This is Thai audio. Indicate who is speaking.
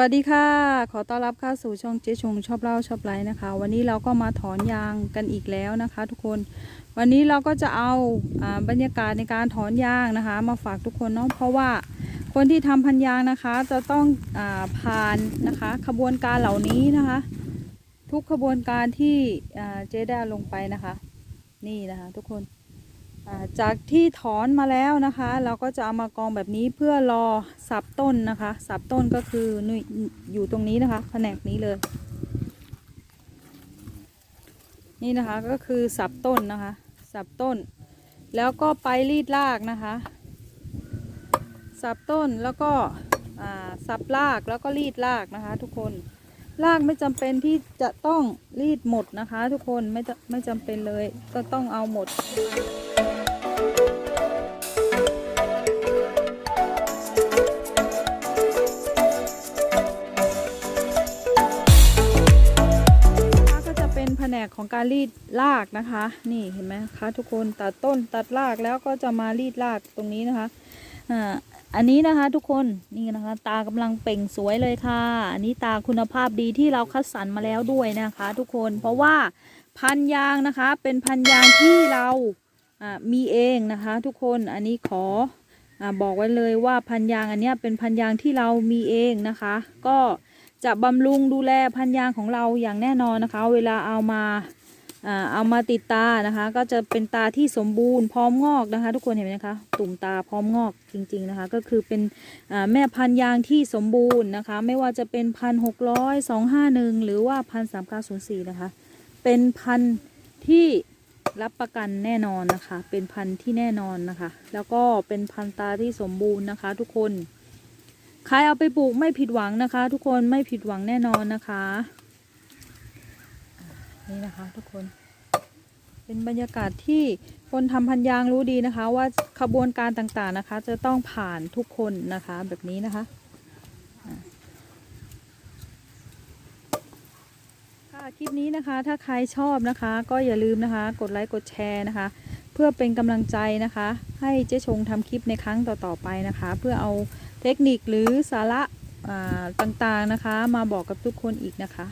Speaker 1: วัสดีค่ะ ขอต้อนรับเข้าสู่ช่องเจ๊ชงชอบเล่าชอบไลฟ์นะคะ วันนี้เราก็มาถอนยางกันอีกแล้วนะคะ ทุกคน วันนี้เราก็จะเอาอบรรยากาศในการถอนยางนะคะ มาฝากทุกคนเนาะเพราะว่าคนที่ทำพันยางนะคะ จะต้องอผ่านนะคะขบวนการเหล่านี้นะคะ ทุกขบวนการที่เจ๊ได้ลงไปนะคะ นี่นะคะ ทุกคน จากที่ถอนมาแล้วนะคะ เราก็จะเอามากองแบบนี้เพื่อรอสับต้นนะคะสับต้นก็คืออยู่ตรงนี้นะคะ แผนกนี้เลย นี่นะคะก็คือสับต้นนะคะ สับต้น แล้วก็ไปรีดรากนะคะ สับต้นแล้วก็สับรากแล้วก็รีดรากนะคะ ทุกคนรากไม่จำเป็นที่จะต้องรีดหมดนะคะ ทุกคนไม่จะไม่จำเป็นเลยก็ต้องเอาหมด นแผนกของการรีดรากนะคะ นี่เห็นไหมคะทุกคนตัดต้นตัดรากแล้วก็จะมารีดรากตรงนี้นะคะอ่าอันนี้นะคะทุกคนนี่นะคะ ตากำลังเปล่งสวยเลยค่ะ อันนี้ตาคุณภาพดีที่เราคัดสรรมาแล้วด้วยนะคะ ทุกคนเพราะว่าพันยางนะคะ เป็นพันยางที่เราอ่ามีเองนะคะ ทุกคนอันนี้ขออาบอกไว้เลยว่าพันยางอันเนี้ยเป็นพันยางที่เรามีเองนะคะ ก็ จะบำรุงดูแลพันยางของเราอย่างแน่นอนนะคะ เวลาเอามาเอามาติดตานะคะ ก็จะเป็นตาที่สมบูรณ์พร้อมงอกนะคะ ทุกคนเห็นไหมคะ ตุ่มตาพร้อมงอกจริง ๆนะคะ ก็คือเป็นแม่พันยางที่สมบูรณ์นะคะ ไม่ว่าจะเป็นพันหกร้อยสองห้าหนึ่งหรือว่าพันสามเก้าศูนย์สี่นะคะ เป็นพันที่รับประกันแน่นอนนะคะ เป็นพันที่แน่นอนนะคะ แล้วก็เป็นพันตาที่สมบูรณ์นะคะ ทุกคน ใครเอาไปปลูกไม่ผิดหวังนะคะ ทุกคนไม่ผิดหวังแน่นอนนะคะ นี่นะคะทุกคน เป็นบรรยากาศที่คนทำพันยางรู้ดีนะคะ ว่าขบวนการต่างๆนะคะ จะต้องผ่านทุกคนนะคะแบบนี้นะคะค่ะคลิปนี้นะคะถ้าใครชอบนะคะ ก็อย่าลืมนะคะ กดไลค์กดแชร์นะคะ เพื่อเป็นกำลังใจนะคะ ให้เจ๊ชงทำคลิปในครั้งต่อๆไปนะคะ เพื่อเอา เทคนิคหรือสาระต่างๆนะคะ มาบอกกับทุกคนอีกนะคะ